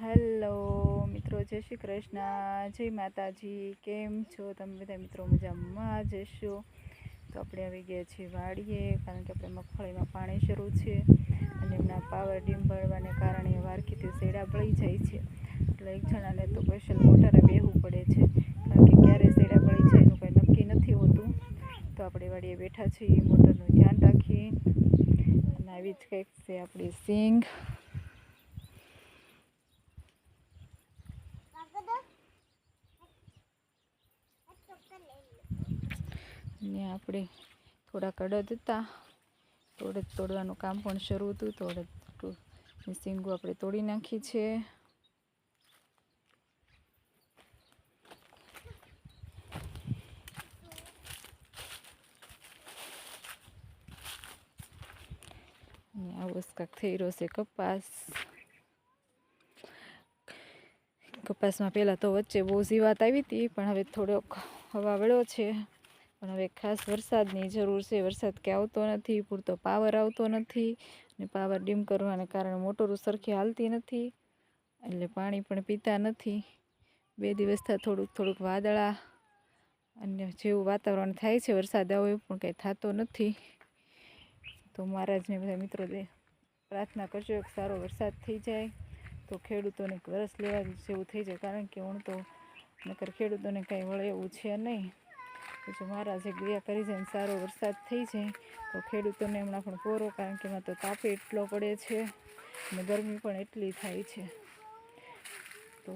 Hello મિત્રો, જય શ્રી કૃષ્ણ. જય માતાજી. કેમ છો તમે બધા? મિત્રો, મજામાં જશો તો આપણે આવી ગયા છીએ વાડીએ, કારણ કે આપણે મગફળીમાં પાણી શરૂ છે અને એમના પાવર ડીમ ભરવાને કારણે વારખીથી શેડા બળી જાય છે. એટલે એક જણાને તો સ્પેશિયલ મોટરે બેહવું પડે છે, કારણ કે ક્યારે શેડા બળી જાય એનું કંઈ નક્કી નથી હોતું. તો આપણે વાડીએ બેઠા છીએ, મોટરનું ધ્યાન રાખીએ. અને આવી જ કંઈક છે આપણી સિંગ. ને આપણે થોડાક અડદ હતા. તોડદ તોડવાનું કામ પણ શરૂ હતું. તો અડદની સિંગો આપણે તોડી નાખી છે. આવો જ થઈ રહ્યો છે કપાસ. કપાસમાં પહેલાં તો વચ્ચે બહુ જીવાત આવી હતી, પણ હવે થોડોક હવા વળ્યો છે. પણ હવે ખાસ વરસાદની જરૂર છે. વરસાદ કે આવતો નથી, પૂરતો પાવર આવતો નથી ને પાવર ડીમ કરવાને કારણે મોટરો સરખી હાલતી નથી. એટલે પાણી પણ પીતા નથી. બે દિવસથી થોડુંક થોડુંક વાદળા અને જેવું વાતાવરણ થાય છે, વરસાદ આવો પણ કંઈ થતો નથી. તો મહારાજને બધા મિત્રો દે પ્રાર્થના કરજો, એક સારો વરસાદ થઈ જાય. તો ખેડૂતોને વરસ લેવા જેવું થઈ જાય. કારણ કે હું તો નકર ખેડૂતોને કાંઈ વળે એવું છે નહીં. તો જો મહારાજે દયા કરી જાય સારો વરસાદ થઈ જાય, તો ખેડૂતોને હમણાં પણ પૂરો કારણ કે એમાં તો તાપે એટલો પડે છે અને ગરમી પણ એટલી થાય છે. તો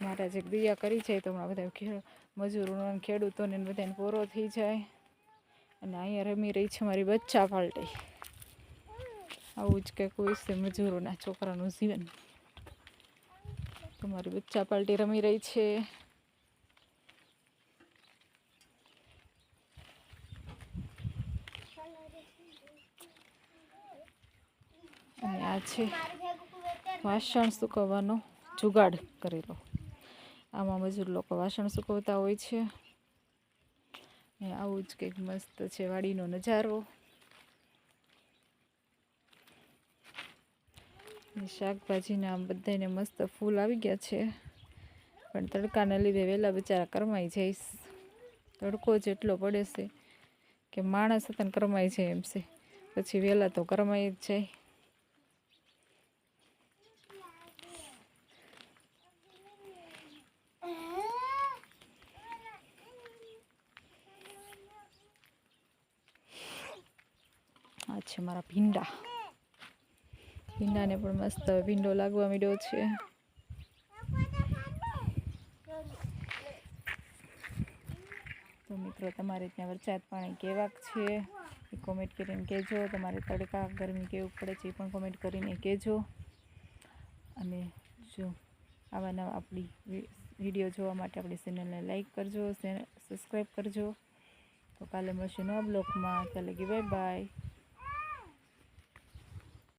મહારાજે દયા કરી જાય, તો હમણાં બધા મજૂરોને ખેડૂતોને બધાને પૂરો થઈ જાય અને અહીંયા રમી રહી છે મારી બચ્ચા પાલટી. આવું જ કંઈક હોય છે મજૂરોના છોકરાનું જીવન. તો મારી બચ્ચા પાલટી રમી રહી છે અને આ છે. વાસણ સુકવવાનો જુગાડ કરેલો. આમાં મજૂર લોકો વાસણ સુકવતા હોય છે. ને આવું જ કંઈક મસ્ત છે વાડીનો નજારો. શાકભાજીના બધાને મસ્ત ફૂલ આવી ગયા છે. પણ તડકાને લીધે વહેલા બિચારા કરમાઈ જઈશ તડકો જ એટલો પડે છે કે માણસ હતા કરમાઈ જાય એમ છે. પછી વહેલા તો કરમાઈ જ જાય. આ છે મારા ભીંડા. ભીંડાને પણ મસ્ત ભીંડો લાગવા માંડ્યો છે. તો મિત્રો, તમારે ત્યાં વરસાદ પાણી કેવાક છે, એ કોમેન્ટ કરીને કહેજો. તમારે તડકા ગરમી કેવું પડે છે એ પણ કોમેન્ટ કરીને કહેજો. અને જો આવા નવા આપણી વીડિયો જોવા માટે આપણી ચેનલને લાઈક કરજો સબસ્ક્રાઈબ કરજો. તો કાલે મળશે નવા બ્લોગમાં ત્યાં લગી બાય બાય